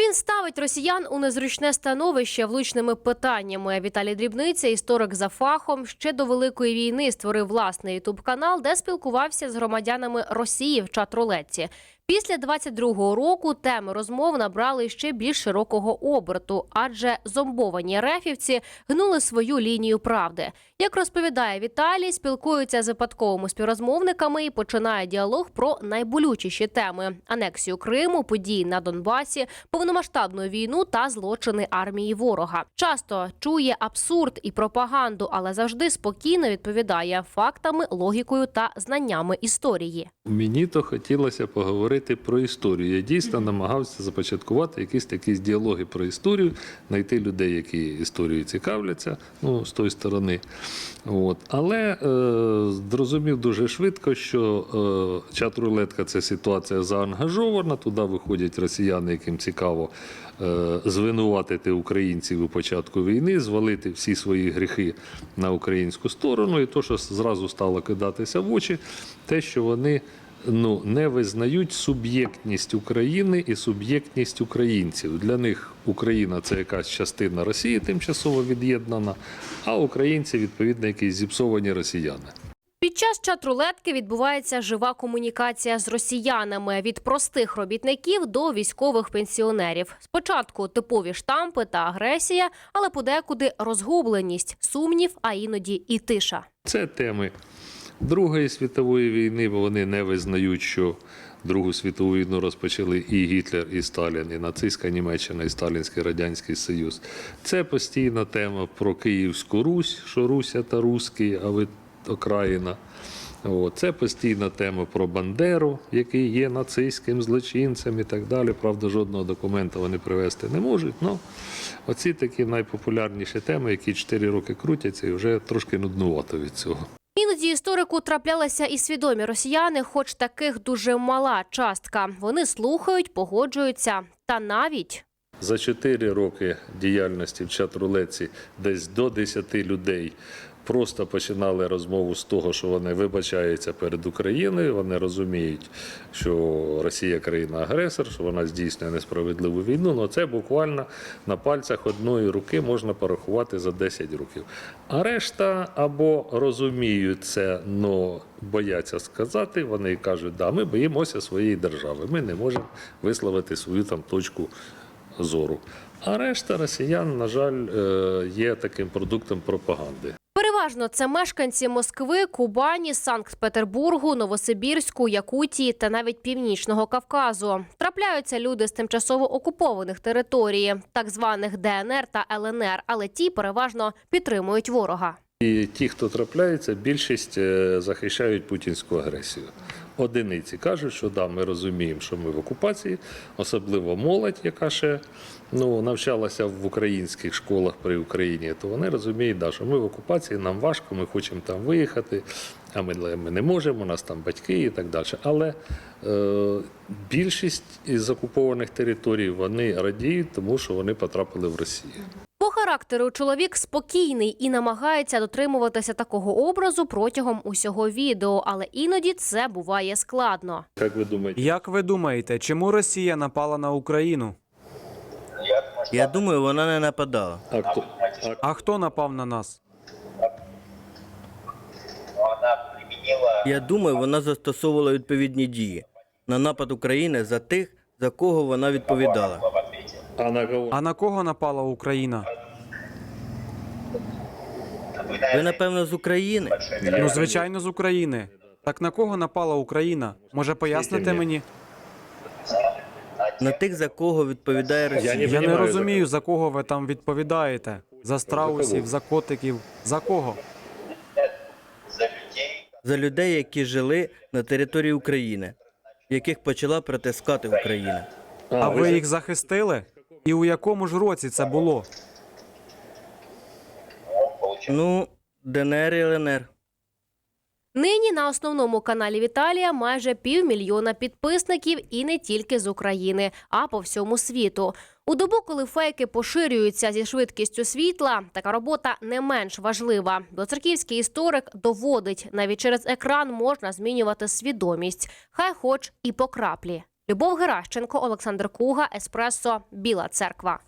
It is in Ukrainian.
Він ставить росіян у незручне становище влучними питаннями. Віталій Дрібниця, історик за фахом, ще до великої війни створив власний ютуб канал, де спілкувався з громадянами Росії в чат-рулетці. Після 22-го року теми розмов набрали ще більш широкого оберту, адже зомбовані рефівці гнули свою лінію правди. Як розповідає Віталій, спілкуються з випадковими співрозмовниками і починає діалог про найболючіші теми: анексію Криму, події на Донбасі, повномасштабну війну та злочини армії ворога. Часто чує абсурд і пропаганду, але завжди спокійно відповідає фактами, логікою та знаннями історії. Мені то хотілося поговорити про історію. Я дійсно намагався започаткувати якісь такі діалоги про історію, знайти людей, які історією цікавляться, ну, з тої сторони. От. Але е, зрозумів дуже швидко, що е, чат-рулетка це ситуація заангажована. Туди виходять росіяни, яким цікаво е, звинуватити українців у початку війни, звалити всі свої гріхи на українську сторону. І то, що зразу стало кидатися в очі, те, що вони ну, не визнають суб'єктність України і суб'єктність українців. Для них Україна це якась частина Росії, тимчасово від'єднана, а українці, відповідно, якісь зіпсовані росіяни. Під час чат-рулетки відбувається жива комунікація з росіянами від простих робітників до військових пенсіонерів. Спочатку типові штампи та агресія, але подекуди розгубленість, сумнів, а іноді і тиша. Це теми Другої світової війни, бо вони не визнають, що Другу світову війну розпочали і Гітлер, і Сталін, і нацистська Німеччина, і Сталінський Радянський Союз. Це постійна тема про Київську Русь, що Руся та Руський, а ви окраїна. Це постійна тема про Бандеру, який є нацистським злочинцем і так далі. Правда, жодного документа вони привезти не можуть. Ну, оці такі найпопулярніші теми, які 4 роки крутяться, і вже трошки нуднувато від цього. Іноді історику траплялися і свідомі росіяни, хоч таких дуже мала частка. Вони слухають, погоджуються та навіть. За 4 роки діяльності в чат-рулетці десь до 10 людей просто починали розмову з того, що вони вибачаються перед Україною. Вони розуміють, що Росія країна-агресор, що вона здійснює несправедливу війну. Ну це буквально на пальцях одної руки можна порахувати за 10 років. А решта або розуміють це, але бояться сказати. Вони кажуть, да, ми боїмося своєї держави. Ми не можемо висловити свою там точку зору. А решта росіян, на жаль, е, є таким продуктом пропаганди. Переважно це мешканці Москви, Кубані, Санкт-Петербургу, Новосибірську, Якутії та навіть Північного Кавказу. Трапляються люди з тимчасово окупованих територій, так званих ДНР та ЛНР, але ті переважно підтримують ворога. І ті, хто трапляється, більшість е, захищають путінську агресію. Одиниці кажуть, що да, ми розуміємо, що ми в окупації, особливо молодь, яка ще ну, навчалася в українських школах при Україні, то вони розуміють, да, що ми в окупації, нам важко, ми хочемо там виїхати, а ми, ми не можемо, у нас там батьки і так далі. Але е, більшість із окупованих територій вони радіють, тому що вони потрапили в Росію. Характеру чоловік спокійний і намагається дотримуватися такого образу протягом усього відео, але іноді це буває складно. Як ви думаєте? Як ви думаєте, чому Росія напала на Україну? Я думаю, вона не нападала. А хто, а А хто напав на нас? Я думаю, вона застосовувала відповідні дії на напад України за тих, за кого вона відповідала. А на кого? А на кого напала Україна? Ви, напевно, з України? Ну, звичайно, з України. Так на кого напала Україна? Може, поясните мені? На тих, за кого відповідає Росія. не Я не розумію, за кого ви там відповідаєте. За страусів, за котиків. За кого? За людей, які жили на території України, яких почала притискати Україна. А ви їх захистили? І у якому ж році це було? Ну, ДНР і ЛНР. Нині на основному каналі Віталія майже півмільйона підписників і не тільки з України, а по всьому світу. У добу, коли фейки поширюються зі швидкістю світла, така робота не менш важлива. Білоцерківський історик доводить, навіть через екран можна змінювати свідомість, хай хоч і по краплі. Любов Геращенко, Олександр Куга, Еспресо, Біла Церква.